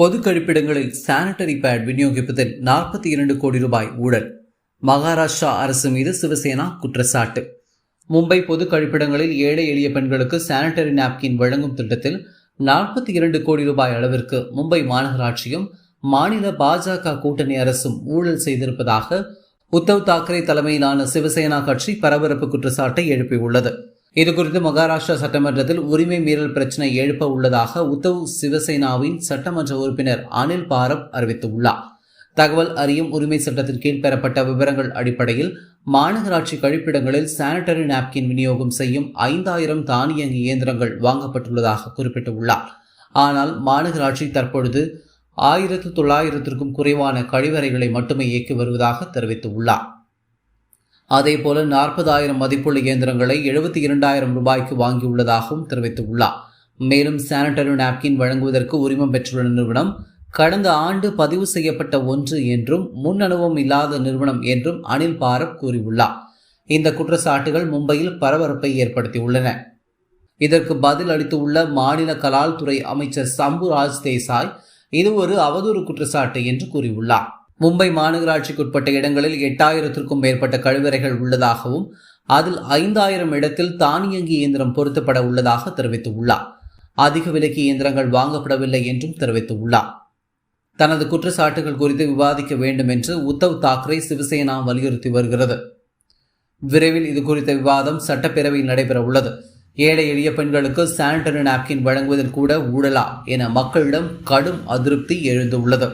பொது கழிப்பிடங்களில் sanitary bad விநியோகிப்பதில் நாற்பத்தி இரண்டு கோடி ரூபாய் ஊழல். மகாராஷ்டிரா அரசு மீது சிவசேனா குற்றச்சாட்டு. மும்பை பொது கழிப்பிடங்களில் ஏழை எளிய பெண்களுக்கு சானிட்டரி நாப்கின் வழங்கும் திட்டத்தில் நாற்பத்தி இரண்டு கோடி ரூபாய் அளவிற்கு மும்பை மாநகராட்சியும் மாநில பாஜக கூட்டணி அரசும் ஊழல் செய்திருப்பதாக உத்தவ் தாக்கரே தலைமையிலான சிவசேனா கட்சி பரபரப்பு குற்றச்சாட்டை எழுப்பியுள்ளது. இதுகுறித்து மகாராஷ்டிரா சட்டமன்றத்தில் உரிமை மீறல் பிரச்சினை எழுப்ப உள்ளதாக உத்தவ் சிவசேனாவின் சட்டமன்ற உறுப்பினர் அனில் பாரப் அறிவித்துள்ளார். தகவல் அறியும் உரிமை சட்டத்தின் கீழ் பெறப்பட்ட விவரங்கள் அடிப்படையில் மாநகராட்சி கழிப்பிடங்களில் சானிட்டரி நாப்கின் விநியோகம் செய்யும் ஐந்தாயிரம் தானியங்கி இயந்திரங்கள் வாங்கப்பட்டுள்ளதாக குறிப்பிட்டுள்ளார். ஆனால் மாநகராட்சி தற்பொழுது ஆயிரத்து தொள்ளாயிரத்திற்கும் குறைவான கழிவறைகளை மட்டுமே இயக்கி வருவதாக தெரிவித்துள்ளார். அதேபோல நாற்பதாயிரம் மதிப்புள்ள இயந்திரங்களை எழுபத்தி இரண்டாயிரம் ரூபாய்க்கு வாங்கியுள்ளதாகவும் தெரிவித்துள்ளார். மேலும் சானிட்டரி நாப்கின் வழங்குவதற்கு உரிமம் பெற்றுள்ள நிறுவனம் கடந்த ஆண்டு பதிவு செய்யப்பட்ட ஒன்று என்றும் முன் அனுபவம் இல்லாத நிறுவனம் என்றும் அனில் பாரப் கூறியுள்ளார். இந்த குற்றச்சாட்டுகள் மும்பையில் பரபரப்பை ஏற்படுத்தியுள்ளன. இதற்கு பதில் அளித்துள்ள மாநில கலால் துறை அமைச்சர் சம்பு ராஜ் தேசாய் இது ஒரு அவதூறு குற்றச்சாட்டு என்று கூறியுள்ளார். மும்பை மாநகராட்சிக்குட்பட்ட இடங்களில் எட்டாயிரத்திற்கும் மேற்பட்ட கழிவறைகள் உள்ளதாகவும் அதில் ஐந்தாயிரம் இடத்தில் தானியங்கி இயந்திரம் பொருத்தப்பட உள்ளதாக தெரிவித்துள்ளார். அதிக விலைக்கு இயந்திரங்கள் வாங்கப்படவில்லை என்றும் தெரிவித்துள்ளார். தனது குற்றச்சாட்டுகள் குறித்து விவாதிக்க வேண்டும் என்று உத்தவ் தாக்கரே சிவசேனா வலியுறுத்தி வருகிறது. விரைவில் இது குறித்த விவாதம் சட்டப்பேரவையில் நடைபெற உள்ளது ஏழை எளிய பெண்களுக்கு சானிட்டரி நாப்கின் வழங்குவதில் கூட ஊழலா என மக்களிடம் கடும் அதிருப்தி எழுந்துள்ளது.